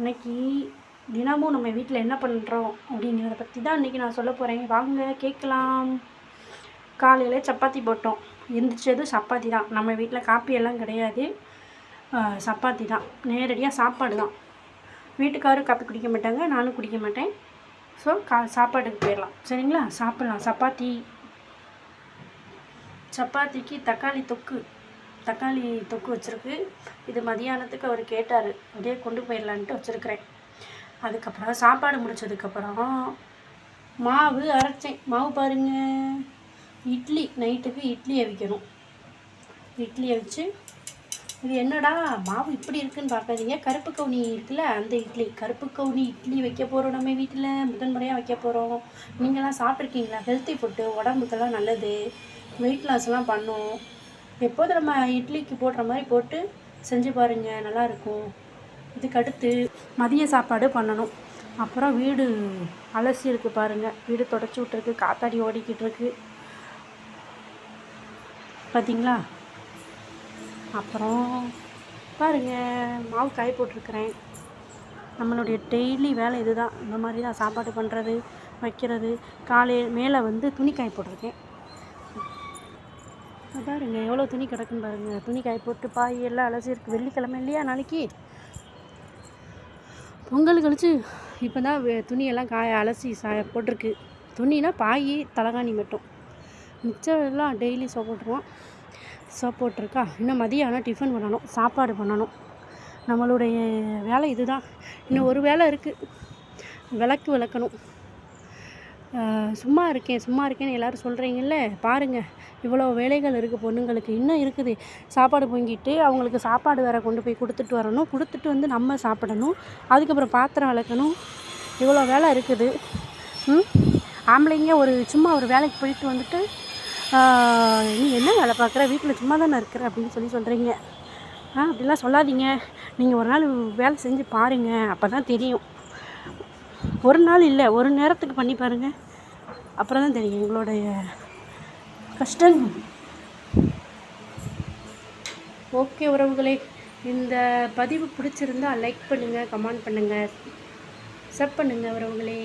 இன்னைக்கு தினமும் நம்ம வீட்டில் என்ன பண்ணுறோம் அப்படிங்கிறத பற்றி தான் இன்றைக்கி நான் சொல்ல போகிறேன் வாங்க கேட்கலாம். காலையில் சப்பாத்தி போட்டோம். எந்திரிச்சது சப்பாத்தி தான். நம்ம வீட்டில் காப்பியெல்லாம் கிடையாது. சப்பாத்தி தான். நேரடியாக சாப்பாடு தான். வீட்டுக்காரும் காப்பி குடிக்க மாட்டாங்க நானும் குடிக்க மாட்டேன். ஸோ கா சாப்பாட்டுக்கு போயிடலாம். சரிங்களா? சாப்பிட்லாம். சப்பாத்தி. சப்பாத்திக்கு தக்காளி தொக்கு. தக்காளி தொக்கு வச்சுருக்கு. இது மதியானத்துக்கு அவர் கேட்டார். அப்படியே கொண்டு போயிடலான்ட்டு வச்சுருக்கிறேன். அதுக்கப்புறம் சாப்பாடு முடிச்சதுக்கப்புறம் மாவு அரைச்சேன். மாவு பாருங்கள் இட்லி நைட்டுக்கு இட்லி அவிக்கணும். இட்லி அவிச்சு இது என்னடா மாவு இப்படி இருக்குன்னு பார்க்காதீங்க. கருப்பு கவுனி இருக்குல்ல அந்த இட்லி. கருப்பு கவுனி இட்லி வைக்க போகிறோம் நம்ம வீட்டில். முதன்முறையாக வைக்க போகிறோம் நீங்களாம் சாப்பிட்ருக்கீங்களா ஹெல்த்தி ஃபுட்டு உடம்புக்கெல்லாம் நல்லது. வெயிட் லாஸ்லாம் பண்ணும். எப்போதும் நம்ம இட்லிக்கு போடுற மாதிரி போட்டு செஞ்சு பாருங்கள் நல்லாயிருக்கும். இதுக்கு அடுத்து மதிய சாப்பாடு பண்ணணும். அப்புறம் வீடு அலசி இருக்கு பாருங்கள் வீடு தொடச்சி விட்ருக்கு காத்தாடி ஓடிக்கிட்டு இருக்கு. பார்த்தீங்களா அப்புறம் பாருங்கள் மாவு காய போட்டிருக்கிறேன். நம்மளுடைய டெய்லி வேலை இதுதான். இந்த மாதிரி தான் சாப்பாடு பண்ணுறது வைக்கிறது. காலையில் மேலே வந்து துணி காய போட்டிருக்கேன். பாருங்க எவ்வளோ துணி கிடக்குன்னு பாருங்க. துணி காய போட்டு பாய் எல்லாம் அலசிருக்கு வெள்ளிக்கிழமை இல்லையா நாளைக்கு? பொங்கல் கழிச்சு இப்போ தான் துணியெல்லாம் காய அலசி சா போட்டிருக்கு. துணினா பாய் தலகாணி மட்டும். மிச்சம் எல்லாம் டெய்லி சோப் போட்டுருவோம். சோப் போட்டிருக்கா? இன்னும் மதியம் ஆனால் டிஃபன் பண்ணணும் சாப்பாடு பண்ணணும். நம்மளுடைய வேலை இதுதான். இன்னும் ஒரு வேலை இருக்குது விளக்கு விளக்கணும். சும்மா இருக்கேன் சும்மா இருக்கேன்னு எல்லோரும் சொல்கிறீங்கல்ல பாருங்கள் இவ்வளோ வேலைகள் இருக்குது பொண்ணுங்களுக்கு. இன்னும் இருக்குது. சாப்பாடு பொங்கிட்டு அவங்களுக்கு சாப்பாடு வேறு கொண்டு போய் கொடுத்துட்டு வரணும். கொடுத்துட்டு வந்து நம்ம சாப்பிடணும். அதுக்கப்புறம் பாத்திரம் விளக்கணும். இவ்வளோ வேலை இருக்குது. ஆம்பளைங்க ஒரு சும்மா ஒரு வேலைக்கு போயிட்டு வந்துட்டு நீ என்ன வேலை பார்க்குற? வீட்டில் சும்மா தானே இருக்கிற? அப்படின்னு சொல்லி சொல்கிறீங்க ஆ அப்படிலாம் சொல்லாதீங்க. நீங்கள் ஒரு நாள் வேலை செஞ்சு பாருங்கள் அப்போ தான் தெரியும். ஒரு நாள் இல்லை ஒரு நேரத்துக்கு பண்ணி பாருங்கள் அப்புறம் தான் தெரியும் எங்களுடைய கஷ்டம். ஓகே உறவுகளே இந்த பதிவு பிடிச்சிருந்தா லைக் பண்ணுங்கள் கமெண்ட் பண்ணுங்கள் சப் பண்ணுங்கள் உறவுகளே.